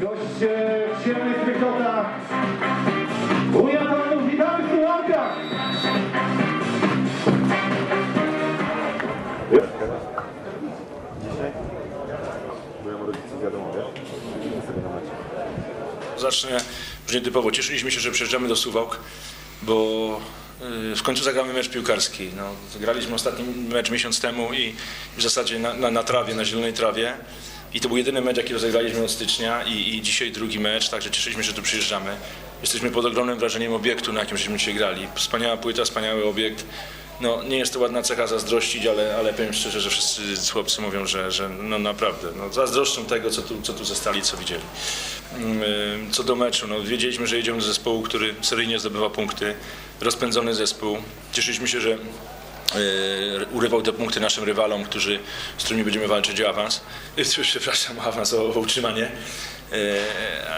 Goście w ciemnych strychotach. Uja panów, witamy w Suławkach! Byłem rodziców, wiadomo, wiesz? sobie na mecie. Zacznę już nietypowo. Cieszyliśmy się, że przyjeżdżamy do Suwałk, bo y, w końcu zagramy mecz piłkarski. No, graliśmy ostatni mecz miesiąc temu i w zasadzie na, na, na trawie, na zielonej trawie. I to był jedyny mecz, jaki rozegraliśmy od stycznia i, i dzisiaj drugi mecz, także cieszyliśmy się, że tu przyjeżdżamy. Jesteśmy pod ogromnym wrażeniem obiektu, na jakim żeśmy dzisiaj grali. Wspaniała płyta, wspaniały obiekt. No, nie jest to ładna cecha zazdrościć, ale, ale powiem szczerze, że wszyscy chłopcy mówią, że, że no naprawdę no, zazdroszczą tego, co tu, co tu co widzieli. Mm, Co do meczu, no, wiedzieliśmy, że jedziemy do zespołu, który seryjnie zdobywa punkty, rozpędzony zespół. Cieszyliśmy się, że urywał te punkty naszym rywalom, którzy, z którymi będziemy walczyć o awans. E, Przepraszam, o awans, o, o utrzymanie. E,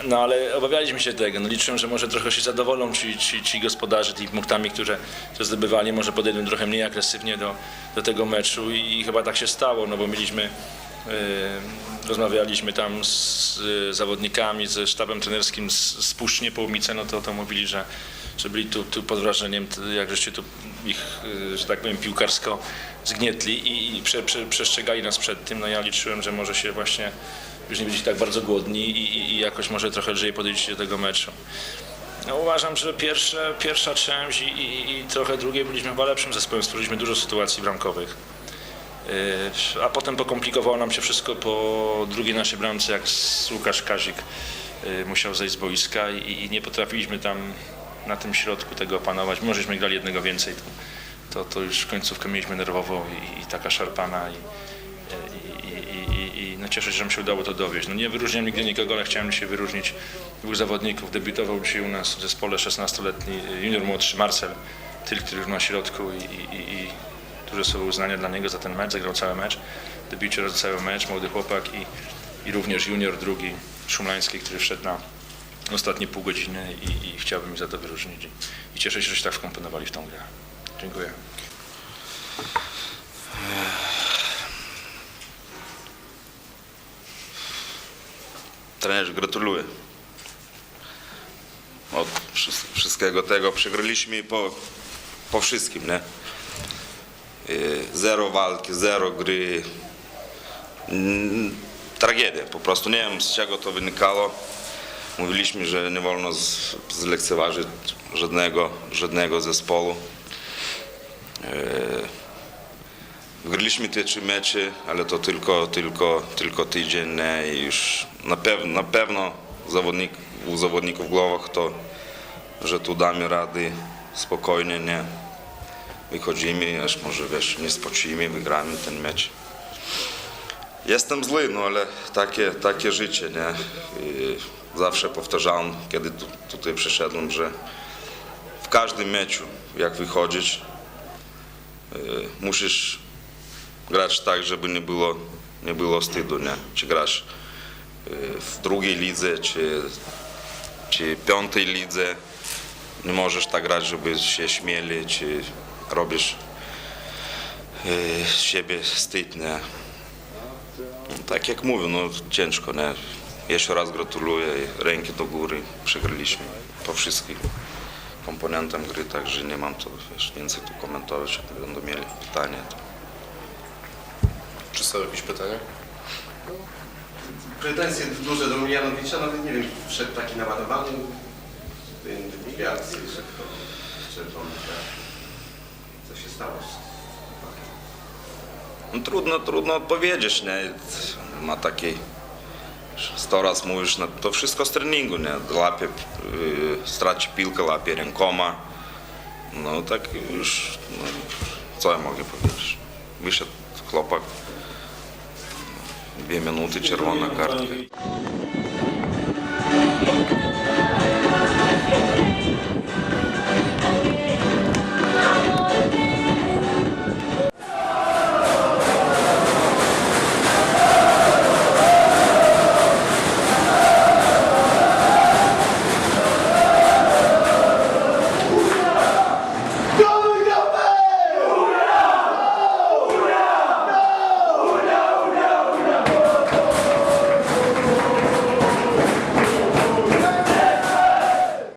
No ale obawialiśmy się tego. No, liczyłem, że może trochę się zadowolą ci, ci, ci gospodarze tymi punktami, które, które zdobywali. Może podejdą trochę mniej agresywnie do, do tego meczu i chyba tak się stało, no bo mieliśmy rozmawialiśmy tam z e, zawodnikami, ze sztabem trenerskim z, z Puszczy Niepołomice, no to, to mówili, że, że byli tu, tu pod wrażeniem, jak żeście tu ich, e, że tak powiem, piłkarsko zgnietli i, i prze, prze, przestrzegali nas przed tym. No ja liczyłem, że może się właśnie już nie będziecie tak bardzo głodni i, i, i jakoś może trochę lżej podejdziecie do tego meczu. No, uważam, że pierwsze, pierwsza część i, i, i trochę drugiej byliśmy chyba lepszym zespołem, stworzyliśmy dużo sytuacji bramkowych. Yy, A potem pokomplikowało nam się wszystko po drugiej naszej bramce, jak Łukasz Kazik yy, musiał zejść z boiska i, i nie potrafiliśmy tam na tym środku tego opanować. Mimo, żeśmy grali jednego więcej, to, to, to już końcówkę mieliśmy nerwową i, i taka szarpana i, i, i, no cieszę się, że mi się udało to dowieść. No nie wyróżniam nigdy nikogo, ale chciałem dzisiaj wyróżnić dwóch zawodników. Debiutował dzisiaj u nas w zespole 16-letni junior młodszy Marcel, Tyl, który na środku i, i, i duże słowo uznania dla niego za ten mecz, zagrał cały mecz. Debiucior za cały mecz, młody chłopak i, i również junior drugi Szumlański, który wszedł na ostatnie pół godziny i, i chciałbym za to wyróżnić. I, cieszę się, że się tak wkomponowali w tą grę. Dziękuję. Trenerze, gratuluję. Od wszy- wszystkiego tego przegraliśmy po, po wszystkim, nie? Y, Zero walki, zero gry. Mm, Tragedia po prostu. Nie wiem z czego to wynikało. Mówiliśmy, że nie wolno zlekceważyć żadnego, żadnego zespołu. Y, Wygraliśmy te trzy mecze, ale to tylko, tylko, tylko tydzień nie? i już na pewno, na pewno zawodnik, u zawodników w głowach to, że tu damy rady spokojnie, nie? Wychodzimy, aż może wiesz, nie spoczyjmy, wygramy ten mecz. Jestem zły, no ale takie, takie życie, nie? I zawsze powtarzałem, kiedy tu, tutaj przyszedłem, że w każdym meczu, jak wychodzisz, y, musisz grać tak, żeby nie było, nie było wstydu, nie? Czy grasz y, w drugiej lidze, czy, czy piątej lidze, nie możesz tak grać, żeby się śmieli, czy robisz y, z siebie wstyd, nie? No, tak jak mówię, no ciężko, nie? Jeszcze raz gratuluję, ręki do góry, przegraliśmy po wszystkim komponentom gry, także nie mam to wiesz, więcej tu komentować, jak będą mieli pytania. To... Czy są jakieś pytania? Pretensje duże do Mijanowicza, no nie wiem, wszedł taki naładowany, w reakcji, że to, że co się stało z chłopakiem? No trudno, trudno odpowiedzieć, nie? Ma taki, sto raz mówisz, no, to wszystko z treningu, nie? Łapie, yy, straci piłkę, łapie rękoma. No tak już, no, co ja mogę powiedzieć? Wyszedł chłopak, dwie minuty, czerwona kartka.